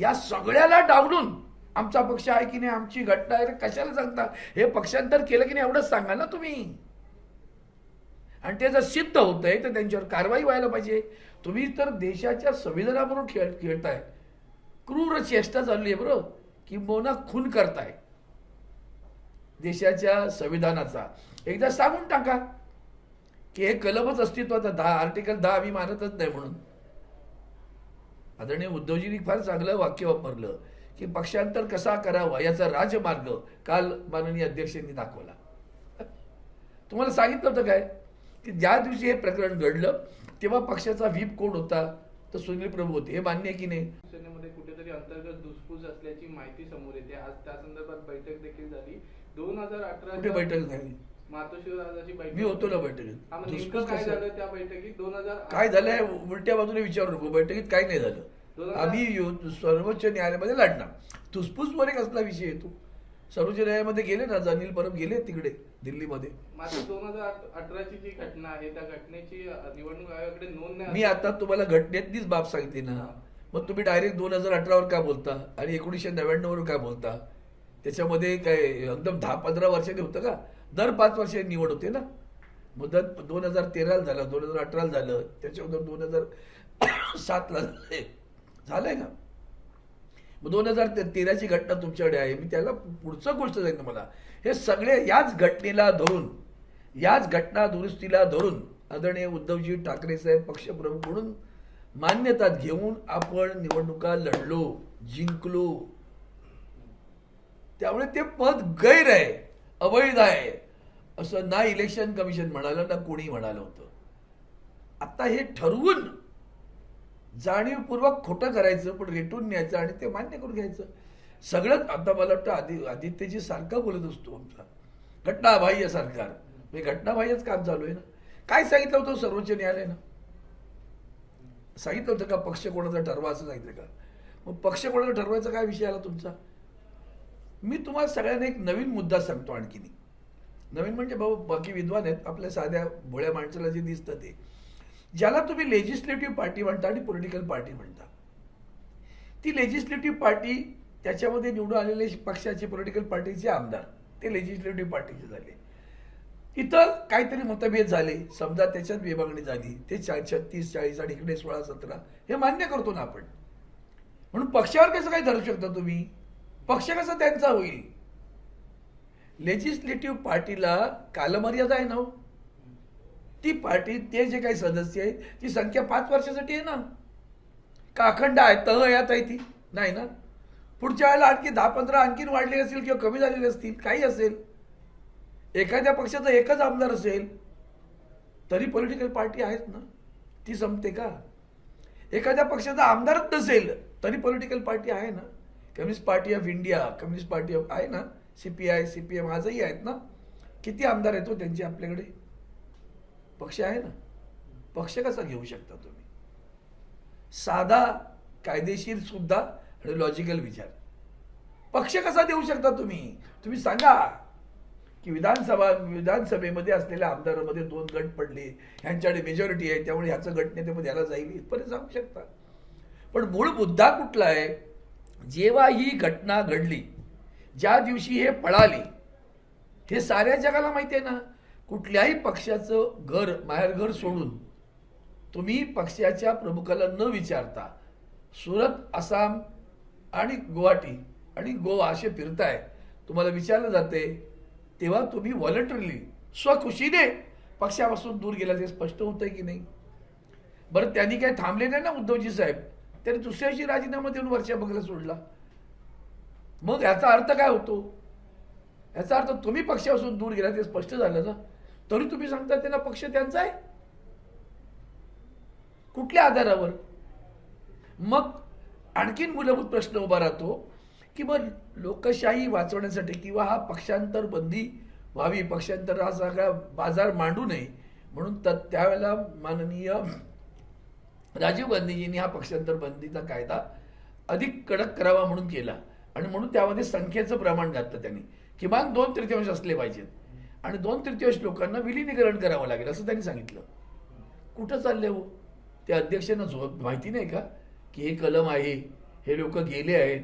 या सगळ्याला डावलून आमचा पक्ष आहे की नाही आमची घटना आहे कशाला सांगता? हे पक्षांतर केलं की नाही एवढंच सांगा ना तुम्ही? आणि ते जर सिद्ध आहे तर त्यांच्यावर कारवाई व्हायला पाहिजे. तुम्ही तर देशाच्या संविधानाबरोबर खेळ खेळताय. क्रूर चेष्टा चालली आहे बरोबर किंबहुना खून करताय. देशाच्या संविधानाचा. एकदा सांगून टाका की हे कलमच अस्तित्वात दहा आर्टिकल दहा आम्ही मानतच नाही म्हणून. आदरणीय उद्धवजींनी फार चांगलं वाक्य वापरलं की पक्षांतर कसा करावा याचा राजमार्ग काल माननीय अध्यक्षांनी दाखवला. तुम्हाला सांगितलं होतं काय? की ज्या दिवशी हे प्रकरण घडलं तेव्हा पक्षाचा व्हीप कोण होता? तर सुनील प्रभू होते. हे मान्य की नाही? शिवसेनेमध्ये कुठेतरी अंतर्गत धुसफूस असल्याची माहिती समोर येते. आज त्या संदर्भात बैठक देखील झाली. दोन हजार अठरा बैठक झाली? मी होतो ना बैठकीत. काय झालं त्या बैठकीत? दोन हजार काय झालंय? उलट्या बाजूने विचारू नको. बैठकीत काय नाही झालं. आम्ही सर्वोच्च न्यायालयामध्ये लढणार. धुसफूस वर कसला विषय येतो. सर्वोच्च न्यायालयामध्ये गेले ना अनिल परब गेले तिकडे दिल्लीमध्ये. दोन हजार अठराची जी घटना आहे त्या घटनेची निवडणूक आयोगाकडे नोंद नाही मी आता तुम्हाला घटनेतलीच बाब सांगते ना. मग तुम्ही डायरेक्ट दोन हजार अठरावर का बोलता? आणि एकोणीसशे नव्याण्णववर का बोलता? त्याच्यामध्ये काय एकदम दहा पंधरा वर्षांनी होतं का? दर पाच वर्षांनी निवड होते ना. मुदत दोन हजार तेराला झालं दोन हजार अठराला झालं त्याच्यानंतर दोन हजार सातला झालंय झालंय ना. मग दोन हजार तेराची घटना तुमच्याकडे आहे मी त्याला पुढचं गोष्ट सांगितलं मला. हे सगळे याच घटनेला धरून याच घटना दुरुस्तीला धरून आदरणीय उद्धवजी ठाकरे साहेब पक्षप्रमुख म्हणून मान्यता घेऊन आपण निवडणुका लढलो जिंकलो. त्यामुळे ते पद गैर आहे अवैध आहे असं ना इलेक्शन कमिशन म्हणालं ना कोणी म्हणालं होतं. आता हे ठरवून जाणीवपूर्वक खोटं करायचं पण रेटून न्यायचं आणि ते मान्य करून घ्यायचं. सगळंच आता मला वाटतं आदि आदित्यजी सारखं बोलत असतो आमचा. घटनाबाह्य सरकार. म्हणजे घटनाबाह्यच काम चालू आहे ना. काय सांगितलं होतं सर्वोच्च न्यायालयानं? सांगितलं होतं का पक्ष कोणाचा ठरवा असं सांगितलं का? मग पक्ष कोणाचा ठरवायचा काय विषय आला तुमचा? मी तुम्हाला सगळ्यांना एक नवीन मुद्दा सांगतो आणखीन नवीन म्हणजे भाऊ बाकी विद्वान आहेत आपल्या साध्या भोळ्या माणसाला जे दिसतं ते. ज्याला तुम्ही लेजिस्लेटिव्ह पार्टी म्हणता आणि पॉलिटिकल पार्टी म्हणता. ती लेजिस्लेटिव्ह पार्टी त्याच्यामध्ये निवडून आलेले पक्षाचे पॉलिटिकल पार्टीचे आमदार ते लेजिस्लेटिव्ह पार्टीचे झाले. इथं काहीतरी मतभेद झाले समजा त्याच्यात विभागणी झाली ते चा छत्तीस चाळीस आणि इकडे सोळा सतरा हे मान्य करतो ना आपण. म्हणून पक्षावर कसं काय धरू शकता तुम्ही? पक्ष कसा त्यांचा होईल? लेजिस्लेटिव्ह पार्टीला कालमर्यादा आहे ना हो. ती पार्टी ते जे काही सदस्य आहे ती संख्या पाच वर्षासाठी आहे ना. का अखंड आहे? तह यात आहे ती नाही ना? पुढच्या वेळेला आणखी दहा पंधरा आणखीन वाढले असतील किंवा कमी झालेले असतील काही असेल. एखाद्या पक्षाचा एकच आमदार असेल तरी पॉलिटिकल पार्टी आहेत ना. ती संपते का? एखाद्या पक्षाचा आमदारच नसेल तरी पॉलिटिकल पार्टी आहे ना. Communist party of India communist party of आहे ना? C P I C P M आजही आहेत ना? किती आमदार येतो हो त्यांची त्यांचे आपल्याकडे? पक्ष आहे ना. पक्ष कसा घेऊ शकता तुम्ही? साधा कायदेशीर सुद्धा आणि लॉजिकल विचार. पक्ष कसा देऊ शकता तुम्ही? तुम्ही सांगा की विधानसभा विधानसभेमध्ये असलेल्या आमदारामध्ये दोन गट पडले ह्यांच्याकडे मेजॉरिटी आहे त्यामुळे ह्याचं गट नेतेमध्ये याला जाईल इथपर्यंत सांगू शकता. पण मूळ मुद्दा कुठला आहे? जेव्हा ही घटना घडली ज्या दिवशी हे पळाले हे साऱ्या जगाला माहिती आहे ना. कुठल्याही पक्षाचं घर माहेरघर सोडून तुम्ही पक्षाच्या प्रमुखाला न विचारता सुरत आसाम आणि गुवाहाटी आणि गोवा असे फिरताय तुम्हाला विचारलं जाते तेव्हा तुम्ही व्हॉलंटरली स्वखुशीने पक्षापासून दूर गेला ते स्पष्ट आहे की नाही? बरं त्यांनी काय थांबले नाही ना उद्धवजी साहेब? त्यांनी दुसऱ्याशी राजीनामा देऊन वर्षा बघायला सोडला. मग याचा अर्थ काय होतो? याचा अर्थ तुम्ही पक्षापासून दूर गेला ते स्पष्ट झालं ना? तरी तुम्ही सांगता त्यांना पक्ष त्यांचा आहे? कुठल्या आधारावर? मग आणखीन मूलभूत प्रश्न उभा राहतो की मग लोकशाही वाचवण्यासाठी किंवा हा पक्षांतर बंदी व्हावी पक्षांतर हा सगळा बाजार मांडू नये म्हणून तर त्यावेळेला माननीय राजीव गांधीजींनी हा पक्षांतर बंदीचा कायदा अधिक कडक करावा म्हणून केला. आणि म्हणून त्यामध्ये संख्येचं प्रमाण घातलं त्यांनी. किमान दोन तृतीयांश असले पाहिजेत. आणि दोन तृतीयांश लोकांना विलिनीकरण करावं लागेल असं त्यांनी सांगितलं. कुठं चालले हो? त्या अध्यक्षांना झो माहिती नाही का? की हे कलम आहे हे लोक गेले आहेत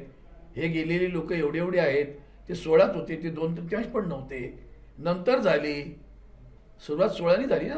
हे गेलेले लोक एवढे एवढे आहेत ते सोळात होते ते दोन तृतीयांश पण नव्हते. नंतर झाली सुरुवात सोळानी झाली ना?